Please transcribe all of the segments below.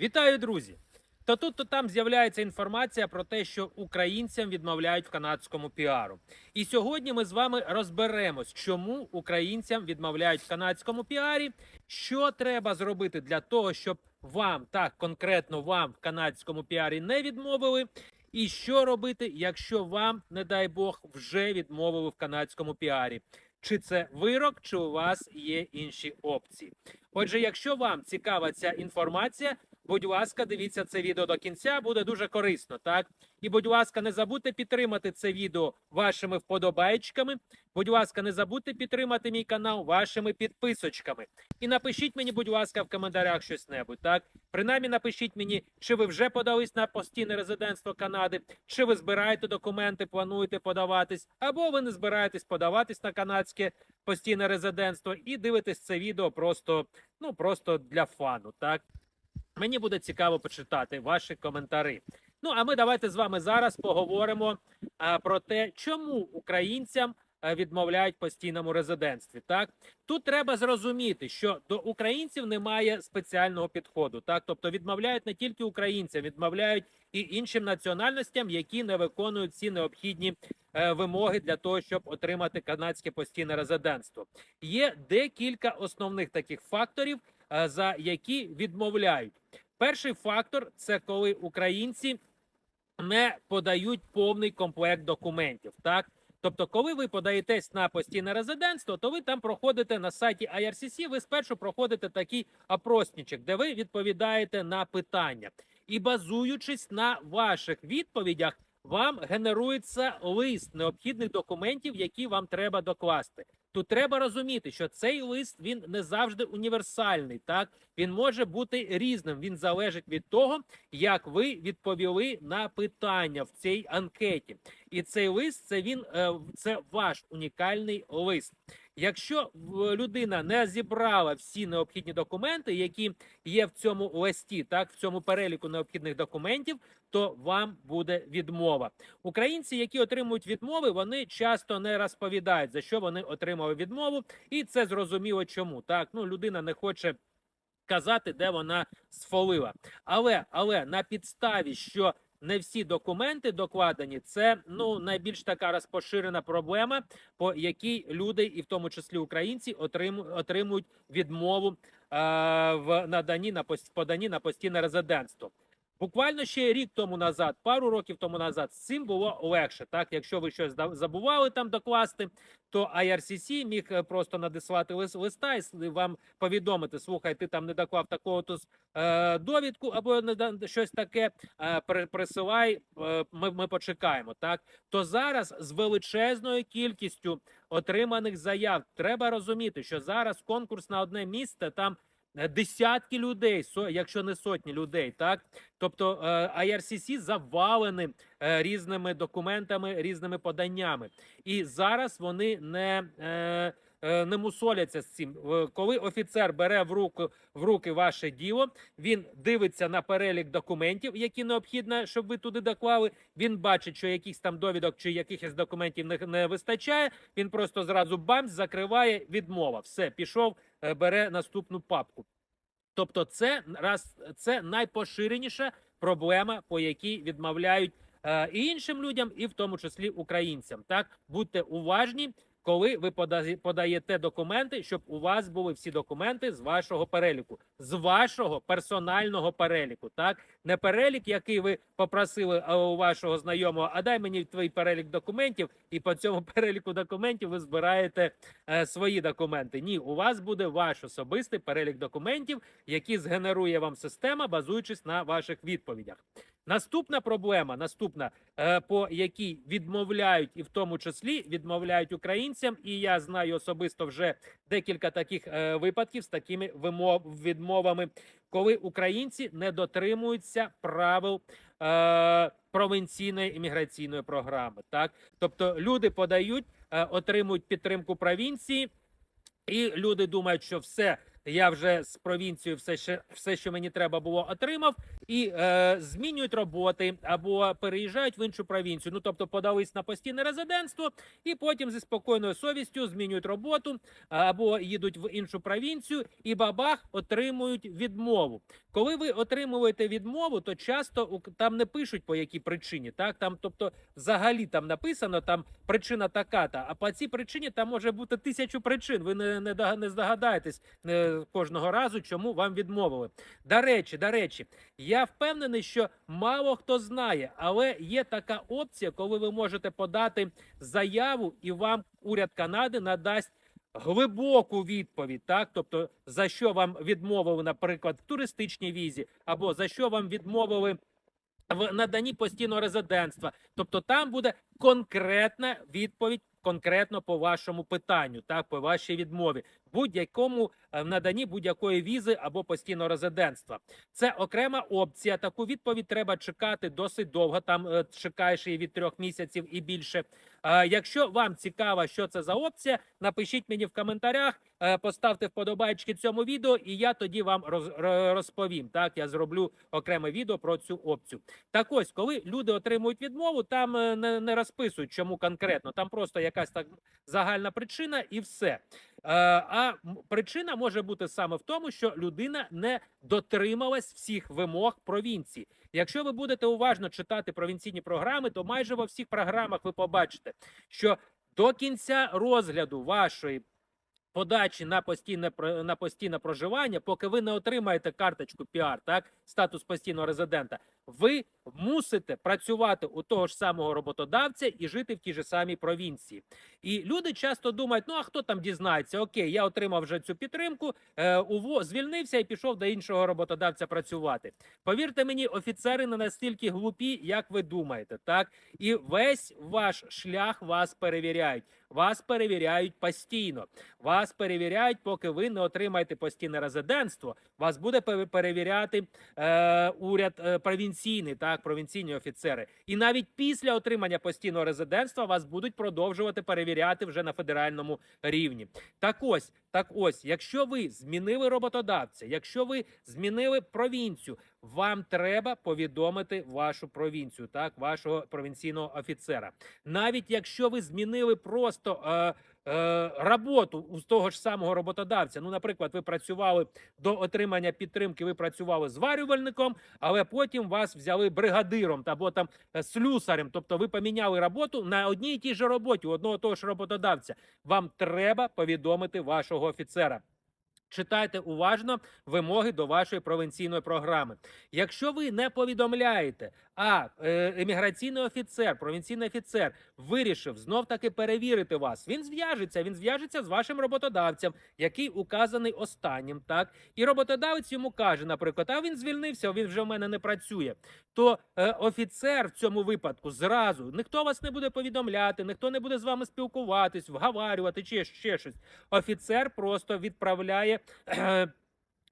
Вітаю, друзі! То тут, то там з'являється інформація про те, що українцям відмовляють в канадському піару. І сьогодні ми з вами розберемось, чому українцям відмовляють в канадському піарі, що треба зробити для того, щоб вам так конкретно вам в канадському піарі не відмовили. І що робити, якщо вам, не дай Бог, вже відмовили в канадському піарі? Чи це вирок, чи у вас є інші опції? Отже, якщо вам цікава ця інформація, будь ласка, дивіться це відео до кінця, буде дуже корисно, так? І будь ласка, не забудьте підтримати це відео вашими вподобайчиками. Будь ласка, не забудьте підтримати мій канал вашими підписочками. І напишіть мені, будь ласка, в коментарях щось небудь, так? Принаймні напишіть мені, чи ви вже подались на постійне резидентство Канади, чи ви збираєте документи, плануєте подаватись, або ви не збираєтесь подаватись на канадське постійне резидентство і дивитесь це відео просто, ну, просто для фану, так? Мені буде цікаво почитати ваші коментарі. Ну а ми давайте з вами зараз поговоримо а, про те, чому українцям відмовляють постійному резидентстві. Так тут треба зрозуміти, що до українців немає спеціального підходу. Так, тобто відмовляють не тільки українцям, відмовляють і іншим національностям, які не виконують ці необхідні е, вимоги для того, щоб отримати канадське постійне резидентство. Є декілька основних таких факторів, е, за які відмовляють. Перший фактор це коли українці не подають повний комплект документів. Так, тобто, коли ви подаєтесь на постійне резидентство, то ви там проходите на сайті IRCC, Ви спершу проходите такий опросничок, де ви відповідаєте на питання, і базуючись на ваших відповідях. Вам генерується лист необхідних документів, які вам треба докласти. Тут треба розуміти, що цей лист він не завжди універсальний. Так він може бути різним. Він залежить від того, як ви відповіли на питання в цій анкеті. І цей лист це він е, це ваш унікальний лист. Якщо людина не зібрала всі необхідні документи, які є в цьому листі, так в цьому переліку необхідних документів, то вам буде відмова. Українці, які отримують відмови, вони часто не розповідають за що вони отримали відмову, і це зрозуміло, чому так. Ну людина не хоче казати, де вона сфолила. Але але на підставі, що не всі документи докладені, це ну найбільш така розпоширена проблема, по якій люди, і в тому числі українці, отримують відмову е, в наданні на поданні на постійне резидентство. Буквально ще рік тому назад, пару років тому назад, з цим було легше. Так, якщо ви щось забували там докласти, то IRCC міг е, просто надіслати листа і вам повідомити: слухай, ти там не доклав такого то е, довідку, або не щось таке. Е, при- присилай, е, ми, ми почекаємо. Так то зараз з величезною кількістю отриманих заяв треба розуміти, що зараз конкурс на одне місце там. Е, Десятки людей, якщо не сотні людей, так? Тобто е, IRCC завалені е, різними документами, різними поданнями, і зараз вони не, не мусоляться з цим. Коли офіцер бере в руку в руки ваше діло, він дивиться на перелік документів, які необхідно, щоб ви туди доклали. Він бачить, що якихось там довідок чи якихось документів не, не вистачає. Він просто зразу бамс закриває відмова. Все пішов, е, бере наступну папку. Тобто, це раз це найпоширеніша проблема, по якій відмовляють е, і іншим людям, і в тому числі українцям. Так будьте уважні, коли ви пода- подаєте документи, щоб у вас були всі документи з вашого переліку, з вашого персонального переліку. Так, не перелік, який ви попросили у вашого знайомого, а дай мені твій перелік документів, і по цьому переліку документів ви збираєте е, свої документи. Ні, у вас буде ваш особистий перелік документів, які згенерує вам система, базуючись на ваших відповідях. Наступна проблема, наступна, е, по якій відмовляють, і в тому числі відмовляють українцям. І я знаю особисто вже декілька таких е, випадків з такими відмовами, коли українці не дотримуються правил е, провінційної імміграційної програми. Так, тобто люди подають, отримують підтримку провінції, і люди думають, що все я вже з провінцією все, ще, все, що мені треба було, отримав, і е, змінюють роботи або переїжджають в іншу провінцію. Ну тобто подались на постійне резидентство, і потім зі спокійною совістю змінюють роботу або їдуть в іншу провінцію, і бабах отримують відмову. Коли ви отримуєте відмову, то часто там не пишуть по якій причині. Так там, тобто, взагалі там написано там причина така-та. А по цій причині там може бути тисячу причин. Ви не, не, не здогадаєтесь е, кожного разу, чому вам відмовили. До речі, до речі, я впевнений, що мало хто знає, але є така опція, коли ви можете подати заяву, і вам уряд Канади надасть. Глибоку відповідь, так тобто за що вам відмовили, наприклад, в туристичній візі, або за що вам відмовили в наданні постійного резидентства. Тобто там буде конкретна відповідь конкретно по вашому питанню, так по вашій відмові, будь-якому е, наданні будь-якої візи або постійного резидентства. Це окрема опція. Таку відповідь треба чекати досить довго. Там е, чекаєш її від трьох місяців і більше. Якщо вам цікаво, що це за опція, напишіть мені в коментарях, е, поставте вподобайки цьому відео, і я тоді вам роз- розповім. Так, я зроблю окреме відео про цю опцію. Так ось, коли люди отримують відмову, там не, розписують, чому конкретно. Там просто якась так загальна причина і все. Е, А причина може бути саме в тому, що людина не дотрималась всіх вимог провінції. Якщо ви будете уважно читати провінційні програми, то майже во всіх програмах ви побачите, що до кінця розгляду вашої подачі на постійне на постійне проживання, поки ви не отримаєте карточку PR, так статус постійного резидента, ви мусите працювати у того ж самого роботодавця і жити в тій же самій провінції. І люди часто думають: ну а хто там дізнається? Окей, я отримав вже цю підтримку, е, уво звільнився і пішов до іншого роботодавця працювати. Повірте мені, офіцери не настільки глупі, як ви думаєте, так і весь ваш шлях вас перевіряють. Вас перевіряють постійно. Вас перевіряють, поки ви не отримаєте постійне резидентство. Вас буде перевіряти е, уряд е, провінційний, так, провінційні офіцери. І навіть після отримання постійного резидентства вас будуть продовжувати перевіряти вже на федеральному рівні. Так ось, так ось, якщо ви змінили роботодавця, якщо ви змінили провінцію, вам треба повідомити вашу провінцію, так, вашого провінційного офіцера. Навіть якщо ви змінили просто е, е, роботу у того ж самого роботодавця. Ну, наприклад, ви працювали до отримання підтримки, ви працювали зварювальником, але потім вас взяли бригадиром або там е, слюсарем. Тобто ви поміняли роботу на одній і тій же роботі у одного того ж роботодавця. Вам треба повідомити вашого офіцера. Читайте уважно вимоги до вашої провінційної програми. Якщо ви не повідомляєте, а е, еміграційний офіцер, провінційний офіцер вирішив знов таки перевірити вас, він зв'яжеться. Він зв'яжеться з вашим роботодавцем, який указаний останнім. Так і роботодавець йому каже, наприклад, а він звільнився, він вже в мене не працює. То е, офіцер в цьому випадку зразу ніхто вас не буде повідомляти, ніхто не буде з вами спілкуватись, вговарювати чи ще щось. Офіцер просто відправляє. е,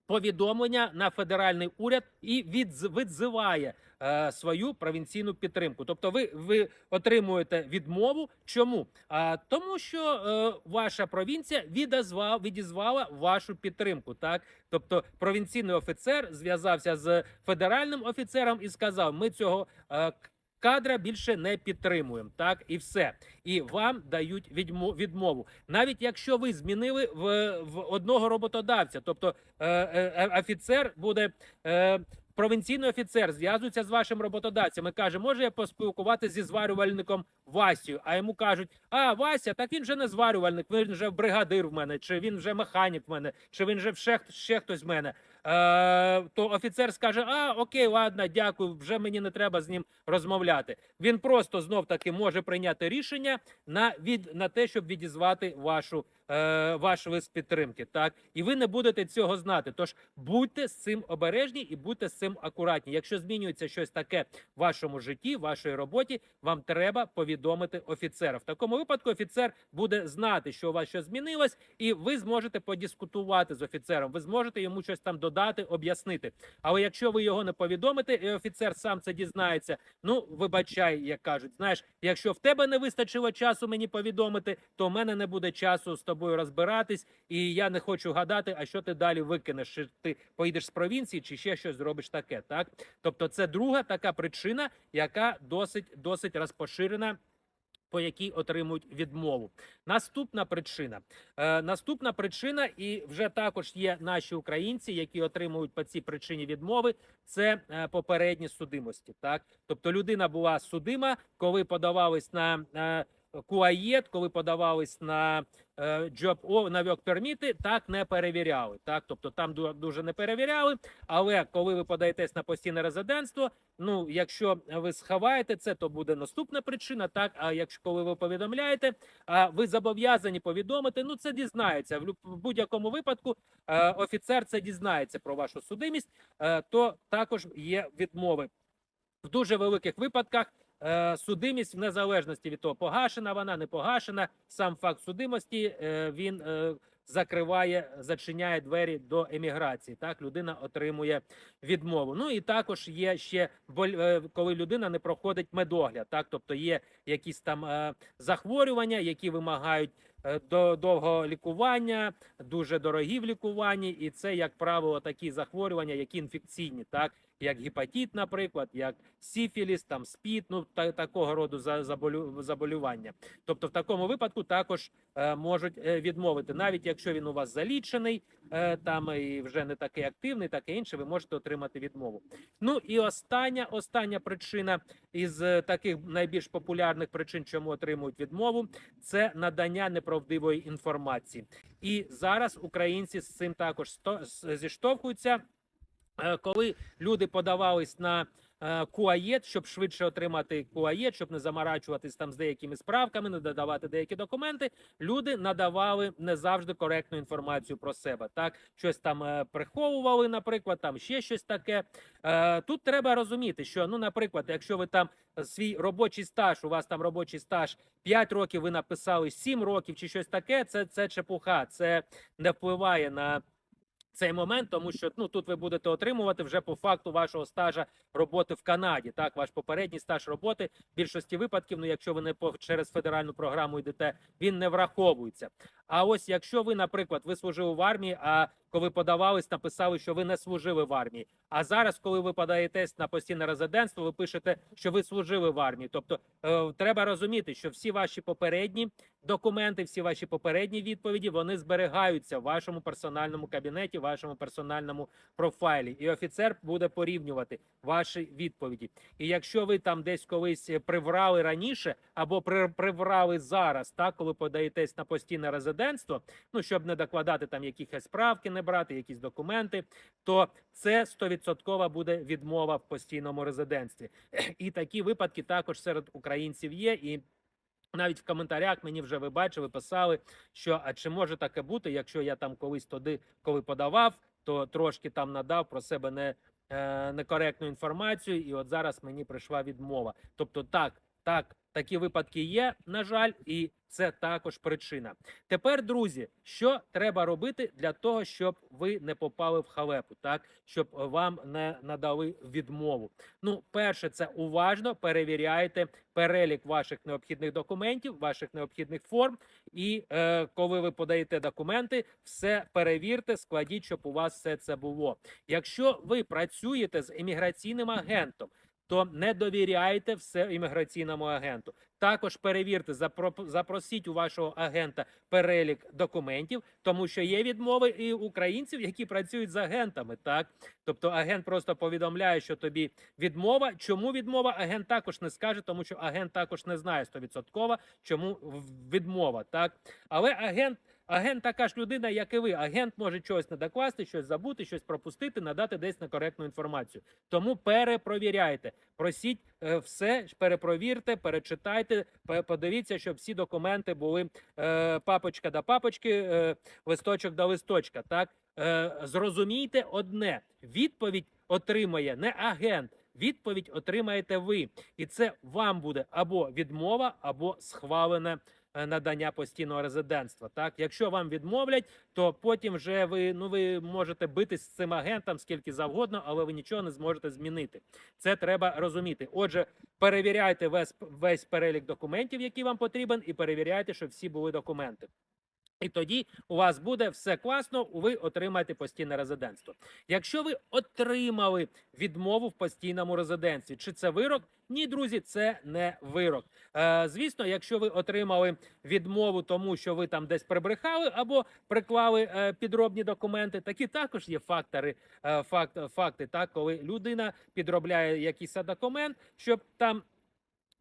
Повідомлення на федеральний уряд і відз- відзиває е, свою провінційну підтримку. Тобто, ви, ви отримуєте відмову. Чому? А тому, що е, ваша провінція відозвав, відізвала вашу підтримку. Так, тобто, провінційний офіцер зв'язався з федеральним офіцером і сказав: ми цього. Е, Кадра більше не підтримуємо, так і все. І вам дають відмо- відмову, навіть якщо ви змінили в, в одного роботодавця, тобто е, е, е, офіцер буде. Е, Провінційний офіцер зв'язується з вашим роботодавцем і каже, може я поспілкуватися зі зварювальником Васію. А йому кажуть: А Вася, так він же не зварювальник, він вже бригадир в мене, чи він вже механік в мене, чи він вже ще, ще хтось в мене. Е, то офіцер скаже: А, окей, ладно, дякую, вже мені не треба з ним розмовляти. Він просто знов таки може прийняти рішення на від на те, щоб відізвати вашу е, ваш лист підтримки. Так і ви не будете цього знати. Тож будьте з цим обережні і будьте з цим акуратні. Якщо змінюється щось таке в вашому житті, в вашій роботі, вам треба повідомити офіцера. В такому випадку офіцер буде знати, що у вас щось змінилось, і ви зможете подискутувати з офіцером. Ви зможете йому щось там додати, об'яснити. Але якщо ви його не повідомите, і офіцер сам це дізнається. Ну вибачай, як кажуть, знаєш, якщо в тебе не вистачило часу мені повідомити, то в мене не буде часу з тобою розбиратись, і я не хочу гадати, а що ти далі викинеш. Чи ти поїдеш з провінції, чи ще щось зробиш таке. Так, тобто, це друга така причина, яка досить досить розпоширена. По якій отримують відмову. Наступна причина. Е, наступна причина, і вже також є наші українці, які отримують по цій причині відмови. Це е, попередні судимості. Так, тобто людина була судима, коли подавались на е, КУАЄД, коли подавались на е, job на перміти, так не перевіряли. Так, тобто там дуже не перевіряли. Але коли ви подаєтесь на постійне резидентство, ну якщо ви сховаєте це, то буде наступна причина. Так, а якщо коли ви повідомляєте, а ви зобов'язані повідомити, ну це дізнається в будь-якому випадку. е, Офіцер це дізнається про вашу судимість, е, то також є відмови. В дуже великих випадках е, судимість в незалежності від того, погашена вона, не погашена. Сам факт судимості е, він е, закриває, зачиняє двері до еміграції. Так, людина отримує відмову. Ну і також є ще е, коли людина не проходить медогляд. Так, тобто є якісь там е, захворювання, які вимагають е, до довгого лікування, дуже дорогі в лікуванні, і це, як правило, такі захворювання, які інфекційні, так як гепатит, наприклад, як сіфіліс, там спід, ну та такого роду за заболю, заболювання. Тобто, в такому випадку також е, можуть е, відмовити, навіть якщо він у вас залічений, е, там і вже не такий активний, таке інше, ви можете отримати відмову. Ну і остання, остання причина із е, таких найбільш популярних причин, чому отримують відмову, це надання неправдивої інформації. І зараз українці з цим також зіштовхуються. Е, коли люди подавались на е, КУАЄД, щоб швидше отримати КУАЄД, щоб не заморачуватись там з деякими справками, не додавати деякі документи, люди надавали не завжди коректну інформацію про себе. Так, щось там е, приховували, наприклад, там ще щось таке. Тут треба розуміти, що ну, наприклад, якщо ви там свій робочий стаж, у вас там робочий стаж 5 років, ви написали 7 років чи щось таке, це, це чепуха, це не впливає на цей момент, тому що ну тут ви будете отримувати вже по факту вашого стажа роботи в Канаді. Так, ваш попередній стаж роботи в більшості випадків, ну якщо ви не по через федеральну програму йдете, він не враховується. А ось якщо ви, наприклад, ви служили в армії, а коли подавались, написали, що ви не служили в армії. А зараз, коли ви подаєтесь на постійне резидентство, ви пишете, що ви служили в армії. Тобто е, треба розуміти, що всі ваші попередні документи, всі ваші попередні відповіді вони зберігаються в вашому персональному кабінеті, в вашому персональному профайлі, і офіцер буде порівнювати ваші відповіді. І якщо ви там десь колись приврали раніше або при- приврали зараз, так коли подаєтесь на постійне резидентство, ну щоб не докладати там якихось справки, не брати якісь документи, то це стовідсоткова буде відмова в постійному резидентстві. І такі випадки також серед українців є. І навіть в коментарях мені вже ви бачили, писали, що а чи може таке бути, якщо я там колись туди, коли подавав, то трошки там надав про себе не, е, некоректну інформацію, і от зараз мені прийшла відмова. Тобто, так, так, такі випадки є, на жаль, і це також причина. Тепер, друзі, що треба робити для того, щоб ви не попали в халепу, так щоб вам не надали відмову. Ну, перше, це уважно перевіряйте перелік ваших необхідних документів, ваших необхідних форм. І е, коли ви подаєте документи, все перевірте, складіть, щоб у вас все це було. Якщо ви працюєте з імміграційним агентом, то не довіряйте все імміграційному агенту. Також перевірте, запросіть у вашого агента перелік документів, тому що є відмови і українців, які працюють з агентами. Так, тобто агент просто повідомляє, що тобі відмова. Чому відмова? Агент також не скаже, тому що агент також не знає стовідсотково, чому відмова. Так, але агент. Агент така ж людина, як і ви. Агент може щось не докласти, щось забути, щось пропустити, надати десь некоректну інформацію. Тому перепровіряйте, просіть е, все, перепровірте, перечитайте, подивіться, щоб всі документи були е, папочка до папочки, е, листочок до листочка. Так зрозумійте одне: відповідь отримає не агент. Відповідь отримаєте ви, і це вам буде або відмова, або схвалене надання постійного резидентства. Так, якщо вам відмовлять, то потім вже ви ну ви можете битись з цим агентом скільки завгодно, але ви нічого не зможете змінити. Це треба розуміти. Отже, перевіряйте весь весь перелік документів, які вам потрібен, і перевіряйте, щоб всі були документи. І тоді у вас буде все класно, ви отримаєте постійне резидентство. Якщо ви отримали відмову в постійному резидентстві, чи це вирок? Ні, друзі, це не вирок. Е, звісно, якщо ви отримали відмову, тому що ви там десь прибрехали або приклали е, підробні документи, такі також є фактори, е, факт, факти, так, коли людина підробляє якийсь документ, щоб там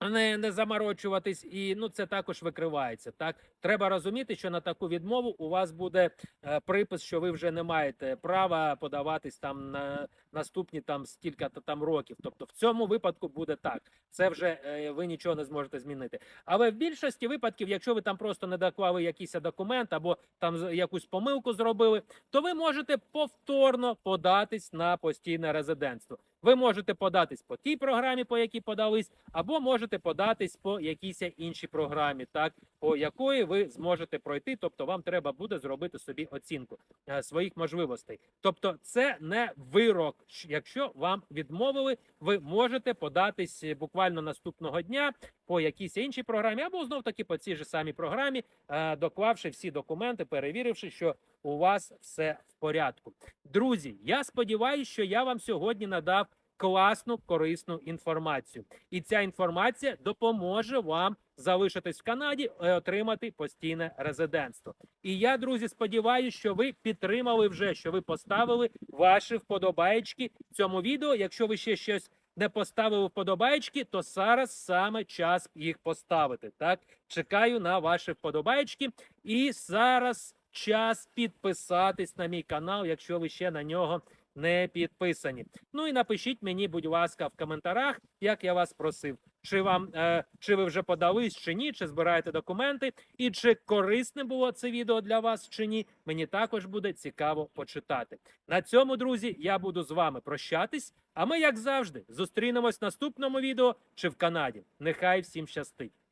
не, не заморочуватись, і ну це також викривається. Так треба розуміти, що на таку відмову у вас буде е, припис, що ви вже не маєте права подаватись там на наступні там стільки-то там років. Тобто в цьому випадку буде так. Це вже е, ви нічого не зможете змінити. Але в більшості випадків, якщо ви там просто не доклали якийсь документ або там якусь помилку зробили, то ви можете повторно податись на постійне резидентство. Ви можете податись по тій програмі, по якій подались, або можете податись по якійсь іншій програмі, так по якої ви зможете пройти. Тобто, вам треба буде зробити собі оцінку е, своїх можливостей. Тобто, це не вирок. Якщо вам відмовили, ви можете податись е, буквально наступного дня по якійсь іншій програмі, або знов таки по цій же самій програмі, е, доклавши всі документи, перевіривши, що у вас все в порядку. Друзі, я сподіваюся, що я вам сьогодні надав класну корисну інформацію, і ця інформація допоможе вам залишитись в Канаді і отримати постійне резидентство. І я, друзі, сподіваюся, що ви підтримали вже, що ви поставили ваші вподобаєчки цьому відео. Якщо ви ще щось не поставили вподобаєчки, то зараз саме час їх поставити. Так, чекаю на ваші вподобаєчки. І зараз час підписатись на мій канал, якщо ви ще на нього не підписані. Ну і напишіть мені, будь ласка, в коментарях, як я вас просив. Чи вам е, чи ви вже подались, чи ні, чи збираєте документи, і чи корисне було це відео для вас, чи ні, мені також буде цікаво почитати. На цьому, друзі, я буду з вами прощатись. А ми, як завжди, зустрінемось в наступному відео чи в Канаді. Нехай всім щастить!